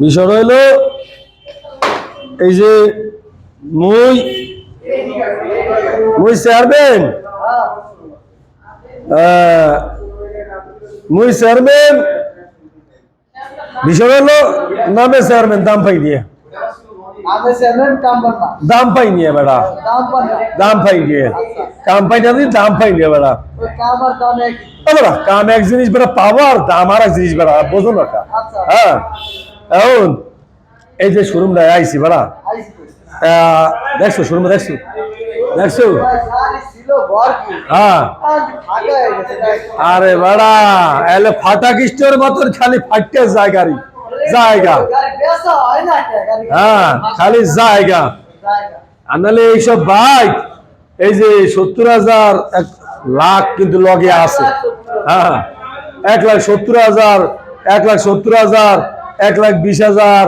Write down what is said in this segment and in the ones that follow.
বিষয় হইল এই যে মুই মুই চেয়ারম্যান। মুই চেয়ারম্যান। বিষয় হলো নামে চেয়ারম্যান দাম পাই দিয়ে। দাম পাই নিয়ে বেড়া। দাম পাই দিয়ে। কাম পাই না দাম পাই নিয়ে বেড়া। বেড়া কাম এক জিনিস বেড়া পাবো আর দাম আর এক জিনিস বেড়া বোঝো না আচ্ছা। হ্যাঁ। এখন এই যে শোরুমটা আইসি। আহ, দেখছ শোরুমে দেখছ দেখছ হ্যাঁ। আরে বেড়া এলে ফাটা কিস্টোর মতন খালি ফাটতে জায়গা গাড়ি বেচা হয় খালি জায়গা জায়গা। আর নাহলে এইসব বাইক এই যে সত্তর হাজার এক লাখ কিন্তু লগে আছে হ্যাঁ এক লাখ সত্তর হাজার এক লাখ সত্তর হাজার এক লাখ বিশ হাজার,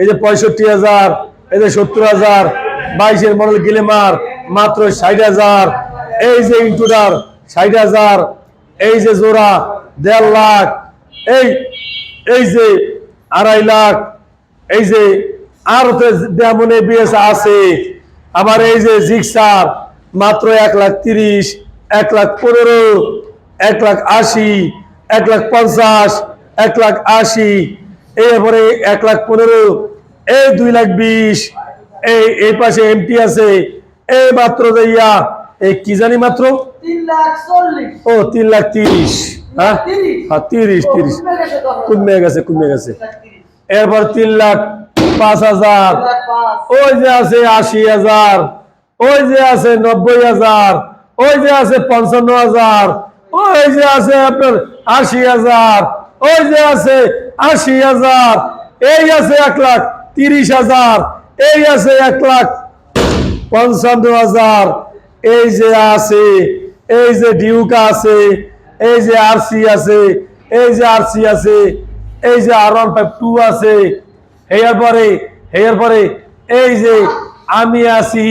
এই যে পঁয়ষট্টি হাজার, এই যে সত্তর হাজার, বাইশের মডেল গিলেমার মাত্র ষাট হাজার, এই যে ইন্টুডার ষাট হাজার, এই যে জোড়া দেড় লাখ, এই এই যে আড়াই লাখ, এই যে আর যেমন বিএস আছে, আবার এই যে জিক্সার মাত্র এক লাখ তিরিশ, এক লাখ পনেরো, এক লাখ আশি, এক লাখ পঞ্চাশ, এক লাখ আশি এরপরে এক লাখ পনেরো এই দুই লাখ বিশ এই এই পাশে এমটি আছে এই মাত্র দেইয়া এই কি জানি মাত্র? ও তিন লাখ তিরিশ হ্যাঁ? তিরিশ? হ্যাঁ তিরিশ কমে গেছে। কমে গেছে এরপর তিন লাখ পাঁচ হাজার। ওই যে আছে আশি হাজার ওই যে আছে নব্বই হাজার ওই যে আছে পঞ্চান্ন হাজার ওই যে আছে আপনার আশি হাজার ওই যে আছে আশি হাজার এই আছে এক লাখ তিরিশ হাজার এই আছে এক লাখ পঞ্চান্ন হাজার এই যে আছে এই যে ডিউকা আছে এই যে আরসি আছে এই যে আরসি আছে এই যে আর ওয়ান ফাইভ টু আছে এর পরে এর পরে এই যে আমি আছি।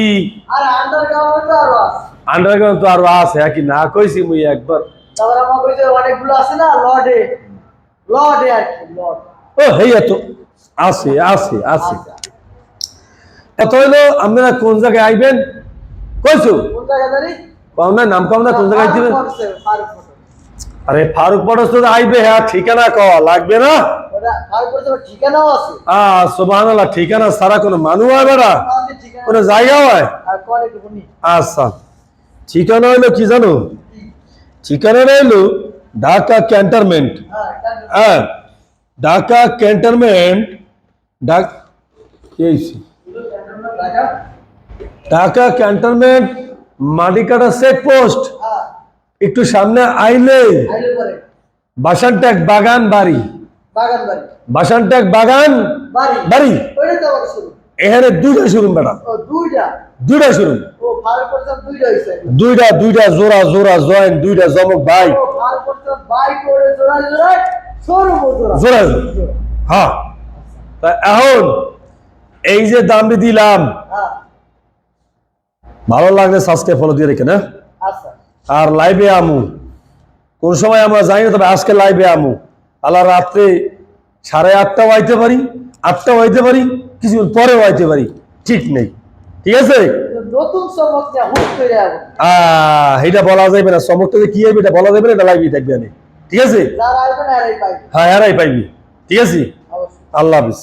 আন্ডারগ্রাউন্ড আছে। তো আরও আছে হ্যাঁ কি না? কইছি মুই একবার। অনেকগুলো আছে না লর্ডে লর্ডে আর কি লর্ড ও হেয়া তো আছে আছে হইল আপনারা কোন জায়গায় আইবেন? কইছো? কোন নাম কম না কোন জায়গায় দিবেন। আরে ফারুক পরশ তো আইবে হ্যাঁ ঠিকানা ক লাগবে না? ঠিকানাও আছে? আহ ঠিকানা সারা কোনো হয় বেড়া? কোনো জায়গা হয়? আচ্ছা। ঠিকানা হইল কি জানো? ঠিকানা হইল ঢাকা ক্যান্টনমেন্ট হ্যাঁ এটা- হ্যাঁ ঢাকা ক্যান্টনমেন্ট ঢাক কি হইছে? Dhaka? Dhaka cantonment Matikata check post হ্যাঁ, একটু সামনে আইলে আইলে পরে। বাসানটেক বাগান বাড়ি বাগান বাড়ি। বাসানটেক বাগান বাড়ি। এখানে দুইটা শোরুম ও, দুইটা। শোরুম দুইটা দুইটা জোড়া জোড়া জয়েন্ট দুইটা জমক ভাই। জোড়া। হ্যাঁ। তা এখন এই যে দামটি দিলাম হ্যাঁ, ভালো লাগলে সাবস্ক্রাইব ফলো দিয়ে রেখে না? আচ্ছা। আর লাইভে আমু। কোন সময় আমরা জানি না তবে আজকে লাইভে আমু। আল্লাহ রাত্রে সাড়ে আটটাও আইতে পারি আটটাও আইতে পারি। কিছুক্ষণ পরেও আইতে পারি ঠিক নেই। ঠিক আছে? এটা বলা যাবে না। চমকটা যে কি হবে এটা বলা যাবে না এটা লাইভে থাকবে ঠিক আছে। হ্যাঁ এরাই পাইবি। ঠিক আছে? আল্লাহ হাফিজ।